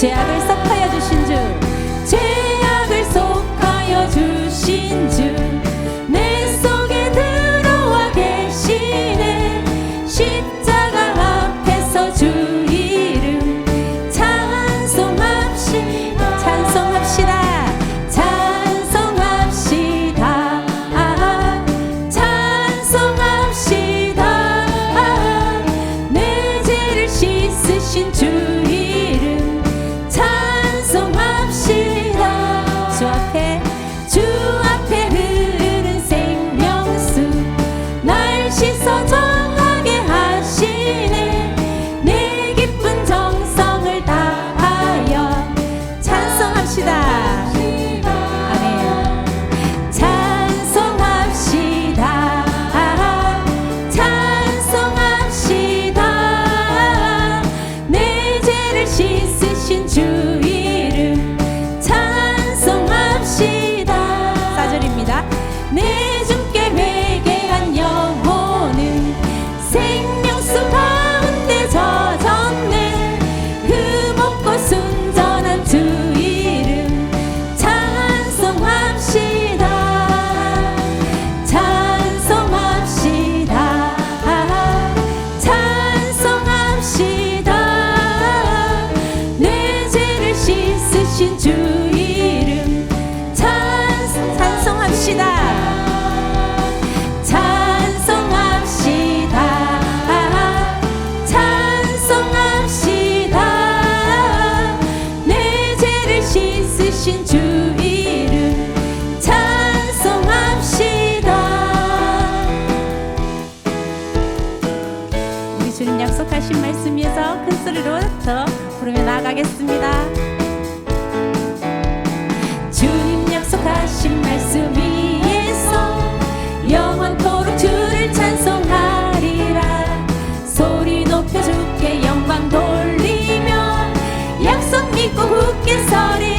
to others. que sorry.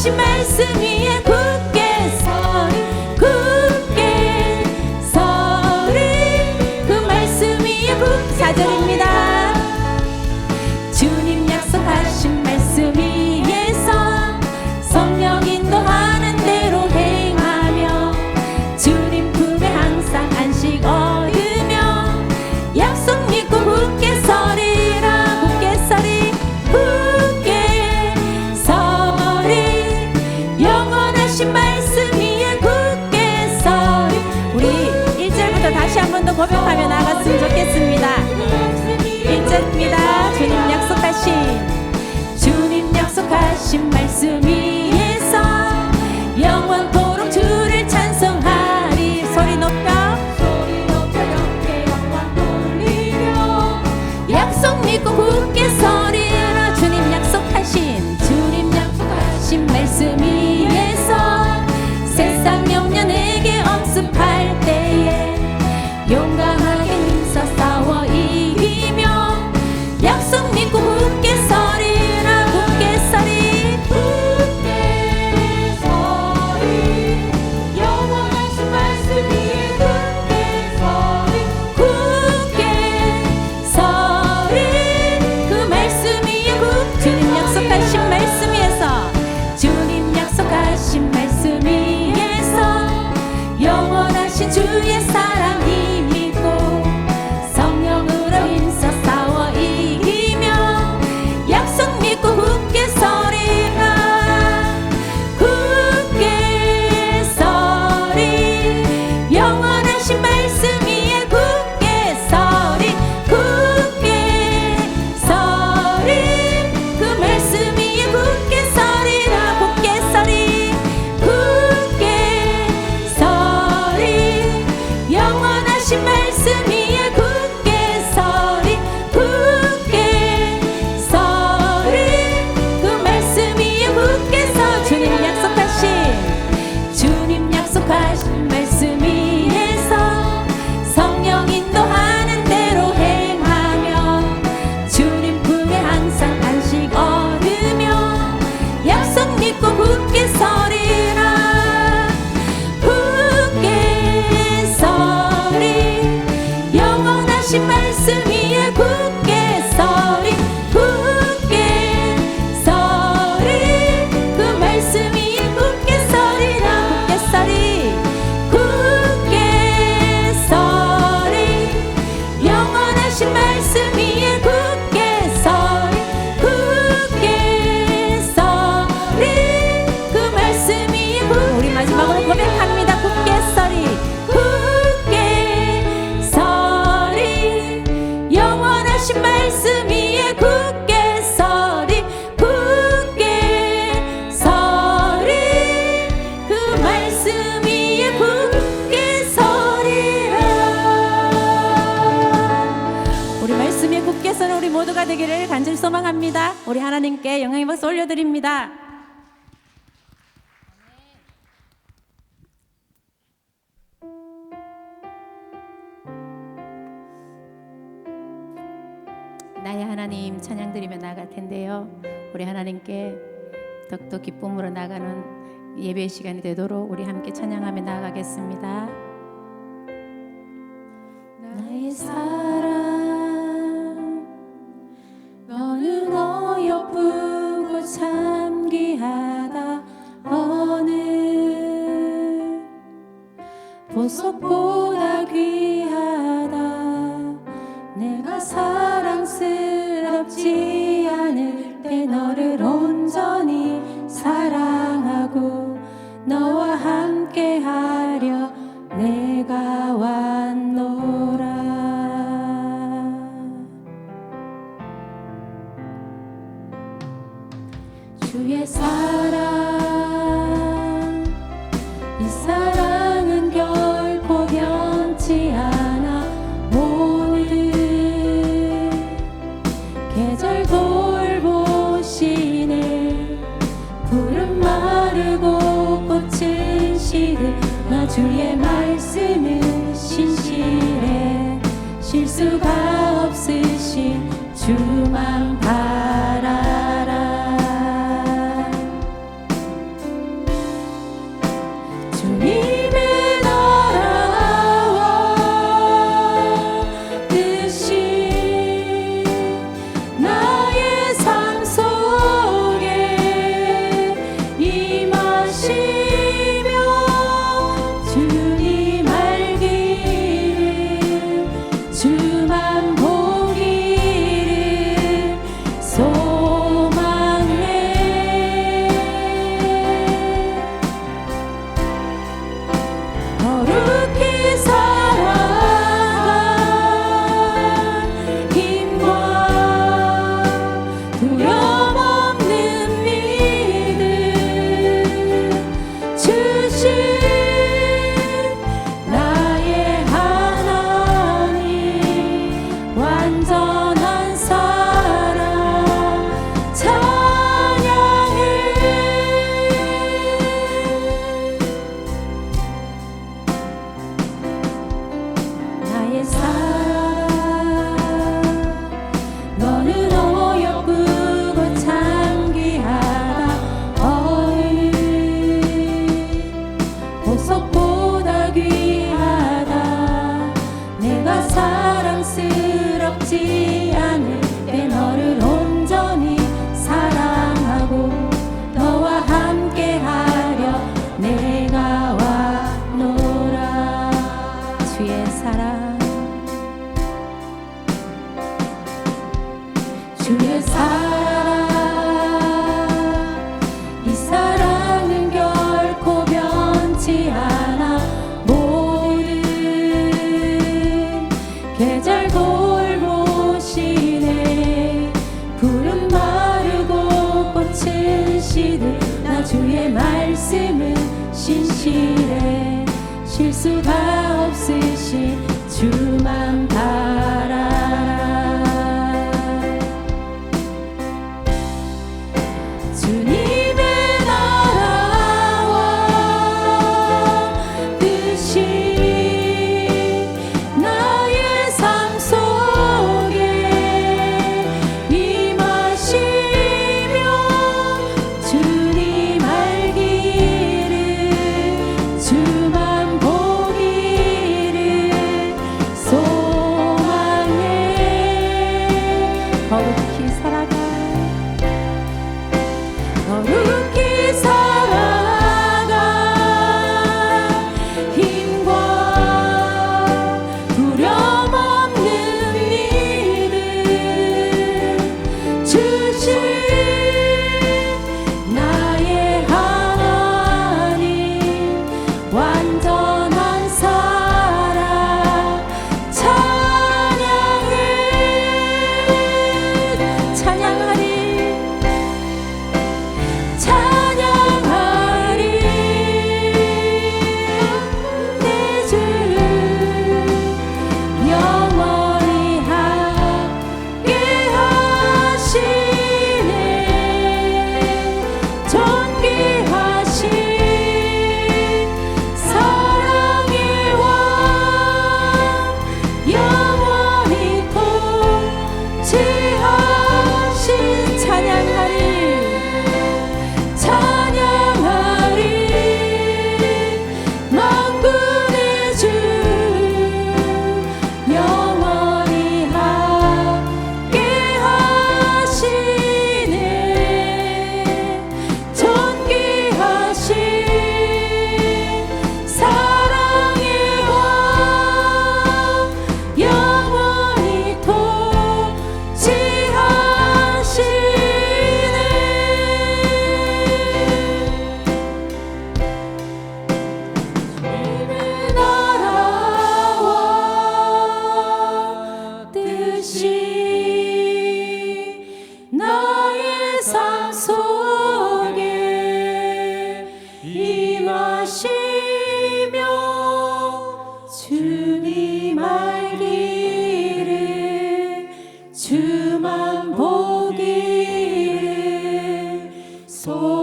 하신 말씀 위에 번 더 고백하며 나갔으면 좋겠습니다. 믿습니다. 주님 약속하신 주님 약속하신 말씀이 성도가 되기를 간절히 소망합니다. 우리 하나님께 영광의 박수 올려드립니다. 나의 하나님 찬양드리며 나갈 텐데요. 우리 하나님께 더욱더 기쁨으로 나가는 예배 시간이 되도록 우리 함께 찬양하며 나아가겠습니다. 보석보다 귀하다. 내가 사 Sự So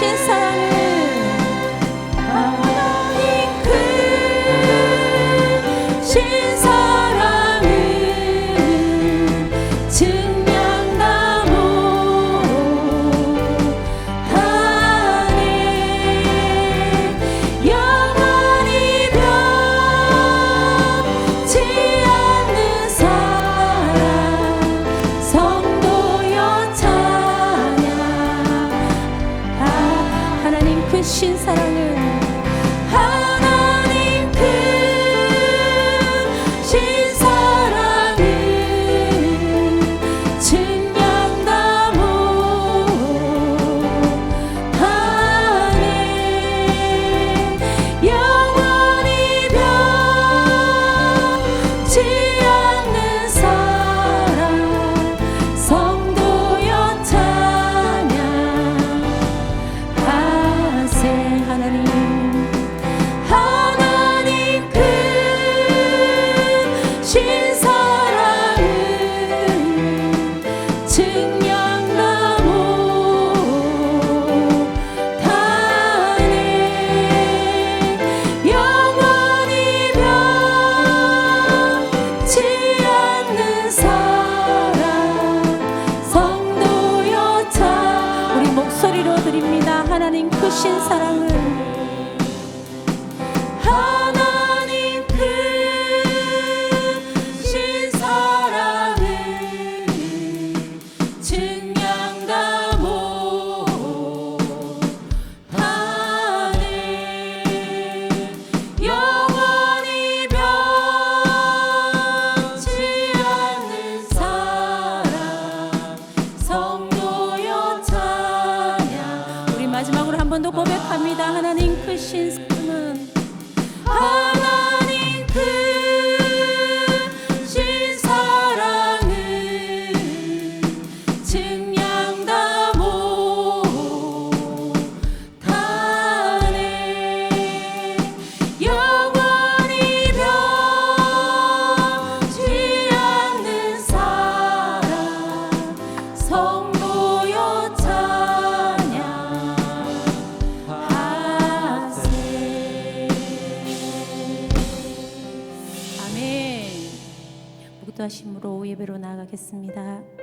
Trên 신사랑을 예배로 나아가겠습니다.